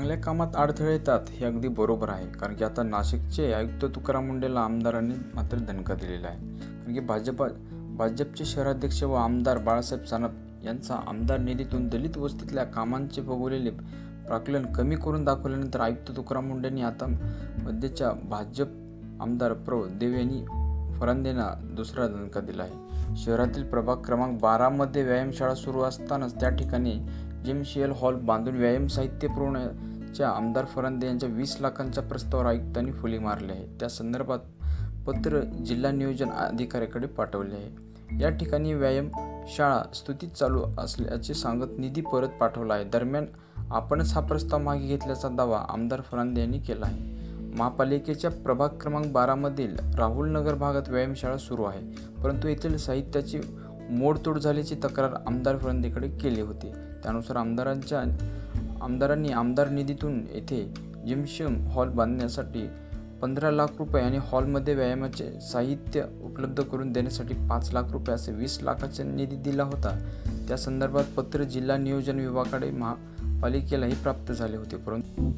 चांगल्या कामात अडथळे येतात हे अगदी बरोबर आहे. कारण की आता नाशिकचे आयुक्त तुकाराम मुंडेला आमदारांनी मात्र दणका दिलेला आहे. कारण की भाजपा भाजपचे शहराध्यक्ष व आमदार बाळासाहेब सानप यांचा आमदार निधीतून दलित वस्तीतल्या कामांचे बघवलेले प्राकलन कमी करून दाखवल्यानंतर आयुक्त तुकाराम मुंडेंनी आता मध्येच्या भाजप आमदार प्रो. देव यांनी फरांदेना दुसरा दणका दिला आहे. शहरातील प्रभाग क्रमांक बारामध्ये व्यायामशाळा सुरू असतानाच त्या ठिकाणी जिमशियल हॉल बांधून व्यायाम साहित्य पुरवण्याच्या आमदार फरांदे यांच्या वीस लाखांच्या प्रस्तावावर आयुक्तांनी फुली मारली आहे. त्या संदर्भात पत्र जिल्हा नियोजन अधिकाऱ्याकडे पाठवले आहे. या ठिकाणी व्यायाम शाळा स्तुतीत चालू असल्याचे सांगत निधी परत पाठवला आहे. दरम्यान आपणच हा प्रस्ताव मागे घेतल्याचा दावा आमदार फरांदे यांनी केला आहे. महापालिकेच्या प्रभाग क्रमांक बारामधील राहुल नगर भागात व्यायामशाळा सुरू आहे. परंतु येथील साहित्याची मोडतोड झाल्याची तक्रार आमदार फरांदेकडे केली होती. त्यानुसार आमदारांच्या आमदारांनी आमदार निधीतून येथे जिमशियम हॉल बांधण्यासाठी पंधरा लाख रुपये आणि हॉलमध्ये व्यायामाचे साहित्य उपलब्ध करून देण्यासाठी पाच लाख रुपये असे वीस लाखाचा निधी दिला होता. त्या संदर्भात पत्र जिल्हा नियोजन विभागाकडे महापालिकेलाही प्राप्त झाले होते परंतु